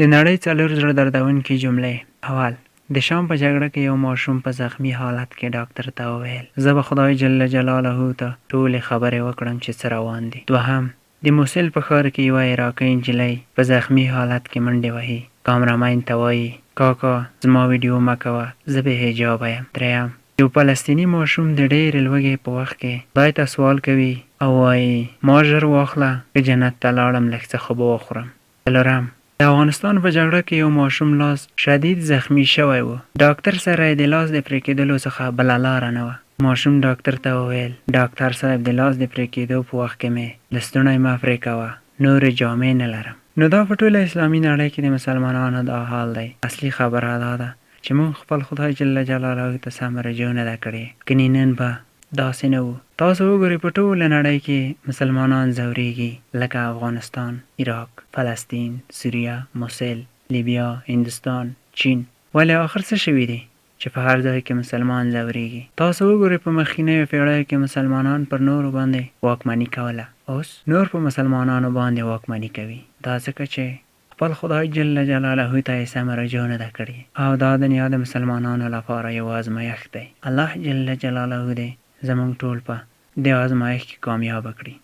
د نړۍ څلور زړه دردونکې جملې. اول د شام په جګړه کې یو ماشوم په زخمی حالت کې ډاکټر ته وویل زه به خدای جل جلاله ته ټولې خبرې وکړم چې څه روان دي. دوهم د موسل په ښار کې یوه عراقي نجلۍ په زخمی حالت کې منډې وهي. کامرامین ته وایي کاکا زما ویډیو مه کوه زه بې حجابه یم. دریم یو فلسطینی ماشوم د ډېرې لوږې په وخت کې خدای ته سوال کوي او وایي ما ژر واخله که جنت ته لاړم لږ څه خو به وخورم. څلورم د افغانستان په جګړه کې یو ماشوم لاس شدید زخمی شوی و. ډاکټر سره د لاس د پرې کېدلو څخه بله لاره نه وه. ماشوم ډاکټر ته وویل ډاکټر صاحب د لاس د پرې کېدو په وخت کې مې لستوڼی مه پرې کوه. نورې جامې نه لرم. نو دا په ټوله اسلامي نړۍ کې د مسلمانانو دا حال دی. اصلي خبره دا ده چې موږ خپل خدای جل جلاله ته سم رجوع نه ده کړې کني نن به داسې نه وو. تاسو وګورئ په ټوله نړۍ کې مسلمانان ځورېږي. لکه افغانستان عراق فلسطین سوریه موسل لیبیا هندوستان چین. ولې آخر څه شوي دي؟ چې په هر ځای کې مسلمان ځورېږي. تاسو وګورئ په مخکینیو پیړیو کې مسلمانان پر نورو باندې واکمني کوله. اوس نور په مسلمانانو باندې واکمني کوي. دا ځکه چې خپل خدای جل جلاله ته یې سمه رجوع نه ده کړې. او دا دنیا د مسلمانانو لپاره یو ازمایښت دی. الله جل جلاله دې زموږ ټول په دې ازمایښت کې کامیاب کړي